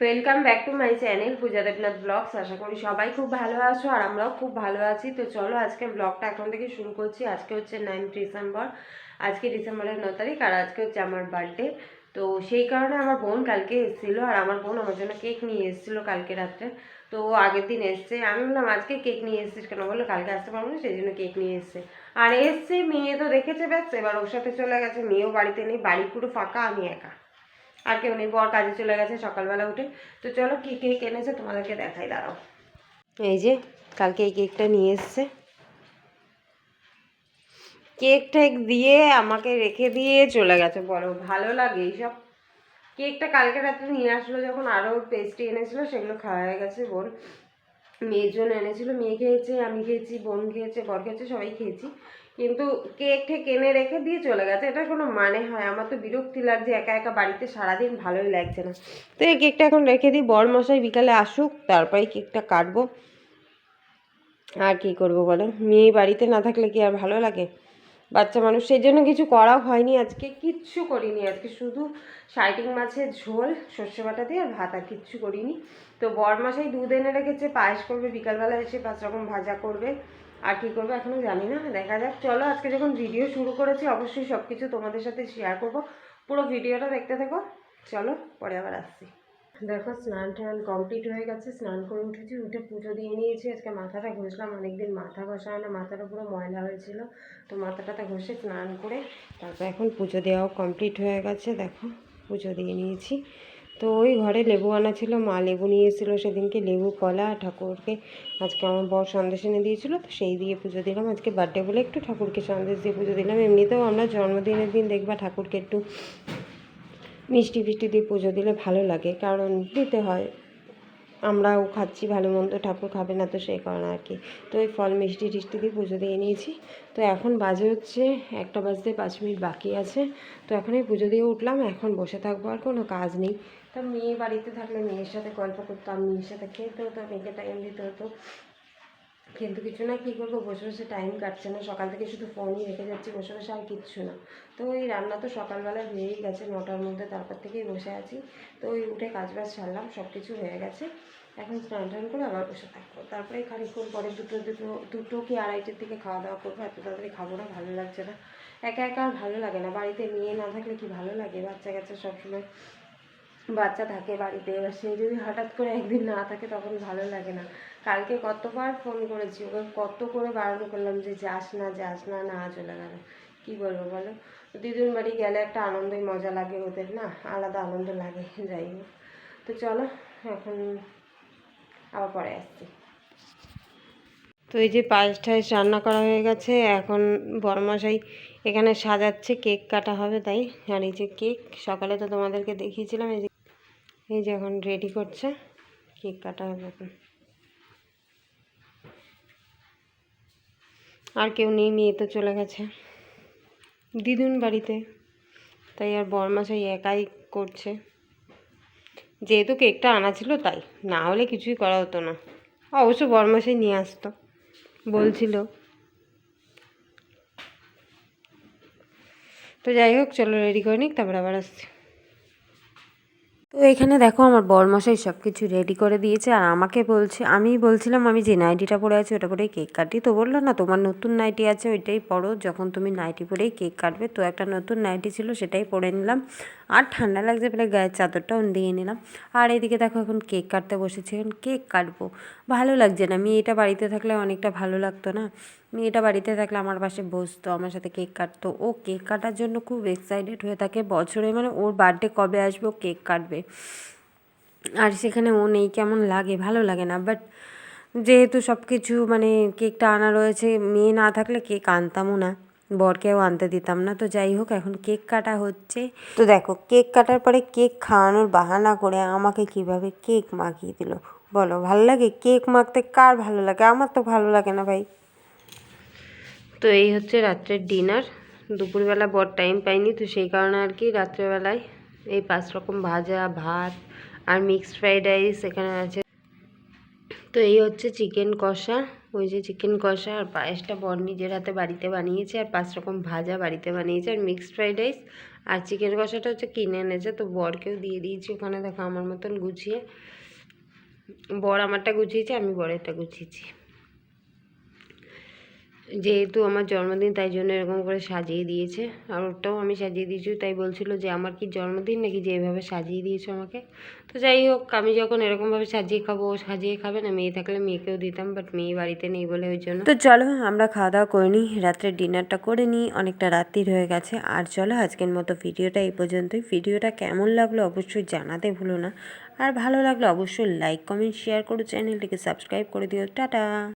Welcome back to my channel Puja Debnath vlogs আশা করি সবাই খুব ভালো আছো আর আমরাও খুব ভালো আছি। তো চলো আজকে ব্লগটা এখন থেকে শুরু করছি। আজকে হচ্ছে নাইন্থ ডিসেম্বর আজকে ডিসেম্বরের ন তারিখ আর আজকে হচ্ছে আমার বার্থডে তো সেই কারণে আমার বোন কালকে এসেছিল আর আমার বোন আমার জন্য কেক নিয়ে এসেছিল কালকে রাত্রে। তো আগের দিন এসছে। আমি বললাম, আজকে কেক নিয়ে এসেছিস কেন? বলল, কালকে আসতে পারব না, সেই জন্য কেক নিয়ে এসছে। আর এসছে, মেয়ে তো দেখেছে ব্যাস। এবার ওর সাথে চলে গেছে। মেয়েও বাড়িতে নেই, বাড়ি পুরো ফাঁকা, আমি একা। আর কেউ নেই বর কাজে চলে গেছে, সকালবেলা উঠে। তো চলো কী কেক এনেছে তোমাদেরকে দেখাই, দাঁড়াও। এই যে, কালকে এই কেকটা নিয়ে এসছে। কেক টেক দিয়ে আমাকে রেখে দিয়ে চলে গেছে, বলো, ভালো লাগে এইসব। কেকটা কালকে রাত্রে নিয়ে আসলো, যখন আরও পেস্ট্রি এনেছিলো, সেগুলো খাওয়া হয়ে গেছে, বোন। মেয়ের জন্য এনেছিল। মেয়ে খেয়েছে, আমি খেয়েছি, বোন খেয়েছে, বর খেয়েছে, সবাই খেয়েছি। কিন্তু কেক ঠেক এনে রেখে দিয়ে চলে গেছে। এটা কোনো মানে হয়, আমার তো বিরক্তি লাগছে, একা একা বাড়িতে সারাদিন ভালোই লাগছে না। তো এই কেকটা এখন রেখে দিই বর মশাই বিকালে আসুক তারপরে কেকটা কাটবো। আর কি করব বলো? মেয়ে বাড়িতে না থাকলে কি আর ভালো লাগে? বাচ্চা মানুষ, সেই জন্য কিছু করাও হয়নি আজকে, কিচ্ছু করিনি আজকে, শুধু সাইটিং মাছের ঝোল, সর্ষে বাটা দিয়ে আর ভাত, আর কিচ্ছু করিনি। তো বরমাসাই দুধ এনে রেখেছে, পায়েস করবে, বিকালবেলা এসে পাঁচ রকম ভাজা করবে, আর কী করবে এখনও জানি না, দেখা যাক। চলো, আজকে যখন ভিডিও শুরু করেছি, অবশ্যই সব কিছু তোমাদের সাথে শেয়ার করব, পুরো ভিডিওটা দেখতে থাকো। চলো, পরে আবার আসছি। দেখো, স্নান টান কমপ্লিট হয়ে গেছে, স্নান করে উঠেছি, উঠে পুজো দিয়ে নিয়েছি। আজকে মাথাটা ঘষলাম, অনেকদিন মাথা ঘষা না মাথাটা পুরো ময়লা হয়েছিল। তো মাথাটাতে ঘষে স্নান করে তারপর এখন পুজো দেওয়াও কমপ্লিট হয়ে গেছে, দেখো, পুজো দিয়ে নিয়েছি। তো ওই ঘরে লেবু আনা ছিল, মা লেবু নিয়ে এসেছিল সেদিনকে, লেবু, কলা, ঠাকুরকে। আজকে আমার বর সন্দেশ এনে দিয়েছিলো, তো সেই দিয়ে পুজো দিলাম। আজকে বার্থডে বলে একটু ঠাকুরকে সন্দেশ দিয়ে পুজো দিলাম। এমনিতেও আমরা জন্মদিনের দিন দেখবা ঠাকুরকে একটু মিষ্টি ফিষ্টি দিয়ে পুজো দিলে ভালো লাগে, কারণ দিতে হয়। আমরাও খাচ্ছি, ভালো মন্দ ঠাকুর খাবে না তো সেই কারণে আর কি। তো ওই ফল মিষ্টি টিষ্টি দিয়ে পুজো দিয়ে নিয়েছি। তো এখন বাজে হচ্ছে একটা বাজতে পাঁচ মিনিট বাকি আছে। তো এখন এই পুজো দিয়ে উঠলাম, এখন বসে থাকব আর কোনো কাজ নেই। তা মেয়ে বাড়িতে থাকলে মেয়ের সাথে গল্প করতাম, মেয়ের সাথে খেতে হতো, মেয়েকে টাইম দিতে হতো। কিন্তু কিছু না, কী করব? বসে বসে টাইম কাটছে না। সকাল থেকে শুধু ফোনই রেখে যাচ্ছি, বসে বসে আর কিচ্ছু না। তো ওই রান্না তো সকালবেলা হয়েই গেছে, নটার মধ্যে তারপর থেকেই বসে আছি। তো ওই উঠে কাজ বাজ ছাড়লাম সব কিছু হয়ে গেছে। এখন স্নান টান করে আবার বসে থাকব। তারপরে খানিক্ষণ পরে দুটো দুটো দুটো কি আড়াইটের দিকে খাওয়া দাওয়া করব, এত তাড়াতাড়ি খাব না, ভালো লাগছে না। একা একা আর ভালো লাগে না। বাড়িতে মেয়ে না থাকলে কি ভালো লাগে? বাচ্চা কাচ্চা সবসময় বাচ্চা থাকে বাড়িতে। এবার সে যদি হঠাৎ করে একদিন না থাকে তখন ভালো লাগে না। কালকে কতবার ফোন করেছি, ওকে কত করে বারণ করলাম যে যাস না যাস না না চলে গেল। কী বলব বলো? দিদুন বাড়ি গেলে একটা আনন্দই মজা লাগে ওদের, না? আলাদা আনন্দ লাগে, যাই হোক। তো চলো, এখন আবার পরে আসছি। তো এই যে পায়েস টায়েস রান্না করা হয়ে গেছে, এখন বড়মশাই এখানে সাজাচ্ছে, কেক কাটা হবে তাই। আর এই যে কেক, সকালে তো তোমাদেরকে দেখিয়েছিলাম, এই যে এই যে এখন রেডি করছে, কেক কাটা হবে এখন। আর কেউ নেই, মেয়ে তো চলে গেছে। দিদুন বাড়িতে, তাই আর বরমাসাই একাই করছে। যেহেতু কেকটা আনা ছিল তাই, না হলে কিছুই করা হতো না। অবশ্য বরমাসাই নিয়ে আসতো, বলছিল। তো যাই হোক, চলো রেডি করে নিক, তারপর আবার আসছি। তো এখানে দেখো আমার বরমশাই সব কিছু রেডি করে দিয়েছে আর আমাকে বলছে আমি বলছিলাম আমি যে নাইটিটা পরে আছি ওটা পরেই কেক কাটি। তো বলল, না, তোমার নতুন নাইটি আছে ওইটাই পরো। যখন তুমি নাইটি পরেই কেক কাটবে, তো একটা নতুন নাইটি ছিল সেটাই পরে নিলাম। আর ঠান্ডা লাগছে বলে গায়ের চাদরটাও দিয়ে নিলাম। আর এদিকে দেখো এখন কেক কাটতে বসেছি, এখন কেক কাটবো। ভালো লাগছে না, মেয়েটা বাড়িতে থাকলে অনেকটা ভালো লাগতো না? মেয়েটা বাড়িতে থাকলে আমার পাশে বসতো, আমার সাথে কেক কাটতো। ও কেক কাটার জন্য খুব এক্সাইটেড হয়ে থাকে বছরে মানে ওর বার্থডে কবে আসবে, ও কেক কাটবে। আর সেখানে ও নেই, কেমন লাগে? ভালো লাগে না বাট যেহেতু সব কিছু মানে কেকটা আনা রয়েছে, মেয়ে না থাকলে কেক আনতামও না। বরকেও আনতে দিতাম না। তো যাই হোক এখন কেক কাটা হচ্ছে। তো দেখো কেক কাটার পরে কেক খাওয়ানোর বাহানা করে আমাকে কীভাবে কেক মাখিয়ে দিল? বলো ভালো লাগে? কেক মাখতে কার ভালো লাগে? আমার তো ভালো লাগে না ভাই। তো এই হচ্ছে রাত্রের ডিনার। দুপুরবেলা বর টাইম পাইনি তো সেই কারণে আর কি রাত্রেবেলায় এই পাঁচ রকম ভাজা ভাত আর মিক্সড ফ্রাইড রাইস এখানে আছে। তো এই হচ্ছে চিকেন কষা। ওই যে চিকেন কষা আর পায়েসটা বর নিজের হাতে বাড়িতে বানিয়েছে আর পাঁচ রকম ভাজা বাড়িতে বানিয়েছে আর মিক্সড ফ্রাইড রাইস আর চিকেন কষাটা হচ্ছে কিনে এনেছে, তো বরকেও দিয়ে দিয়েছি ওখানে, দেখো আমার মতন গুছিয়ে। বর আমারটা গুছিয়েছে, আমি বরেরটা গুছিয়েছি। যেহেতু আমার জন্মদিন তাই জন্য এরকম করে সাজিয়ে দিয়েছে। আর ওটাও আমি সাজিয়ে দিয়েছি, তাই বলছিল যে, আমার কি জন্মদিন নাকি যে এভাবে সাজিয়ে দিয়েছ আমাকে? তো যাই হোক, আমি যখন এরকমভাবে সাজিয়ে খাব, ও সাজিয়ে খাবে না, মেয়ে থাকলে মেয়েকেও দিতাম বাট মেয়ে বাড়িতে নেই বলে ওই জন্য। তো চলো, আমরা খাওয়া দাওয়া করে নিই রাত্রে ডিনারটা করে নিই, অনেকটা রাত্রির হয়ে গেছে। আর চলো, আজকের মতো ভিডিওটা এই পর্যন্তই। ভিডিওটা কেমন লাগল অবশ্যই জানাতে ভুলো না। আর ভালো লাগলে অবশ্যই লাইক কমেন্ট শেয়ার করো, চ্যানেলটিকে সাবস্ক্রাইব করে দিও। টাটা!